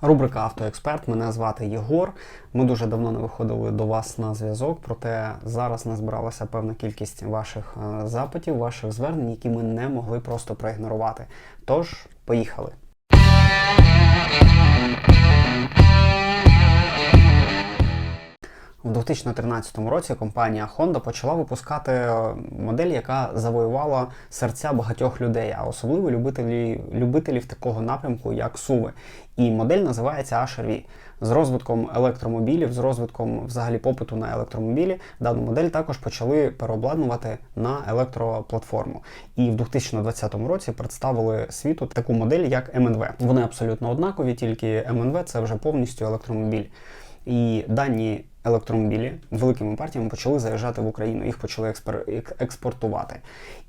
Рубрика Автоексперт. Мене звати Єгор. Ми дуже давно не виходили до вас на зв'язок, проте зараз назбиралася певна кількість ваших е, запитів, ваших звернень, які ми не могли просто проігнорувати. Тож, поїхали. 2013 році компанія Honda почала випускати е, модель, яка завоювала серця багатьох людей, а особливо любителів, любителів такого напрямку, як суви. І модель називається HRV. З розвитком електромобілів, з розвитком взагалі попиту на електромобілі, дану модель також почали переобладнувати на електроплатформу. І в 2020 році представили світу таку модель, як МНВ. Вони абсолютно однакові, тільки МНВ це вже повністю електромобіль. І дані електромобілі великими партіями почали заїжджати в Україну, їх почали експортувати.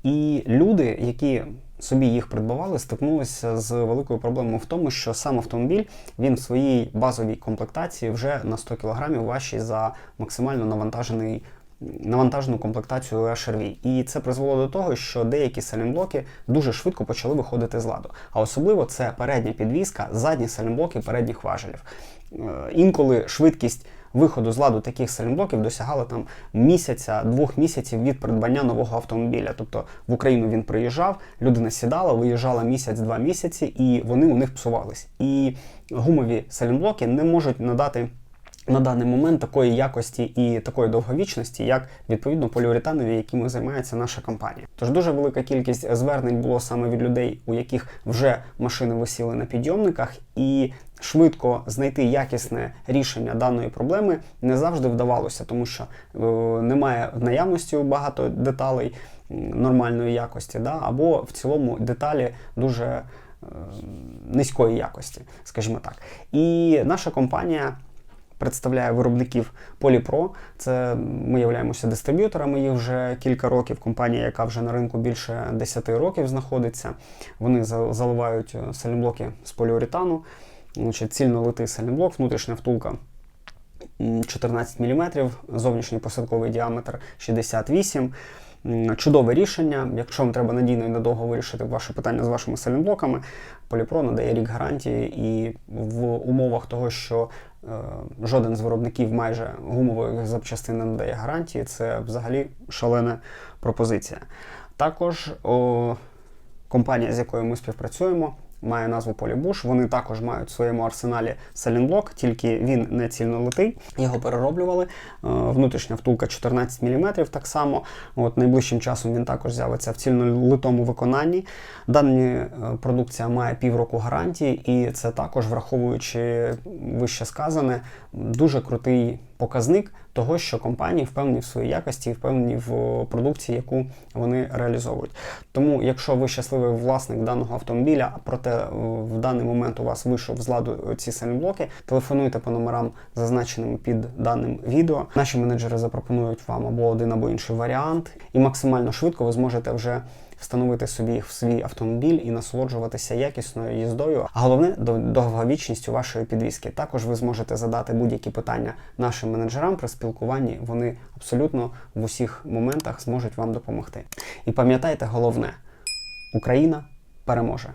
І люди, які собі їх придбавали, стикнулися з великою проблемою в тому, що сам автомобіль він в своїй базовій комплектації вже на 100 кг важчий за максимально навантажений. Навантажену комплектацію HRV. І це призвело до того, що деякі салімблоки дуже швидко почали виходити з ладу. А особливо це передня підвізка, задні салімблоки передніх важелів. Е, Інколи швидкість виходу з ладу таких салімблоків досягала там місяця, двох місяців від придбання нового автомобіля. Тобто в Україну він приїжджав, людина сідала, виїжджала місяць-два місяці, і вони у них псувались. І гумові салімблоки не можуть надати. На даний момент такої якості і такої довговічності, як відповідно поліуретанові, якими займається наша компанія. Тож дуже велика кількість звернень було саме від людей, у яких вже машини висіли на підйомниках, і швидко знайти якісне рішення даної проблеми не завжди вдавалося, тому що е, немає в наявності багато деталей нормальної якості, да, або в цілому деталі дуже е, низької якості, скажімо так. І наша компанія представляє виробників Поліпро. Це ми являємося дистриб'юторами їх вже кілька років. Компанія, яка вже на ринку більше 10 років знаходиться. Вони заливають е, салімблоки з поліуретану. Значить, цільно литий салімблок, внутрішня втулка 14 мм, зовнішній посадковий діаметр 68 Чудове рішення. Якщо вам треба надійно і надовго вирішити ваше питання з вашими салінблоками, Поліпро надає рік гарантії, і умовах того, що е, жоден з виробників майже гумових запчастин не надає гарантії, це взагалі шалена пропозиція. Також о, компанія, з якою ми співпрацюємо, має назву Polybush. Вони також мають в своєму арсеналі салінблок, тільки він не цільнолитий. Його перероблювали. Е, Внутрішня втулка 14 мм так само. От найближчим часом він також з'явиться в цільнолитому виконанні. Дана е, продукція має півроку гарантії, і це також, враховуючи вище сказане, дуже крутий показник того, що компанії впевнені в своїй якості і впевнені в продукції, яку вони реалізовують. Тому, якщо ви щасливий власник даного автомобіля, а проте е, в даний момент у вас вийшов з ладу ці салімблоки, телефонуйте по номерам, зазначеним під даним відео. Наші менеджери запропонують вам або один або інший варіант, і максимально швидко ви зможете вже встановити собі в свій автомобіль і насолоджуватися якісною їздою. А головне до- довговічністю вашої підвіски. Також ви зможете задати будь-які питання нашим менеджерам при спілкуванні. Вони абсолютно в усіх моментах зможуть вам допомогти. І пам'ятайте головне: Україна переможе.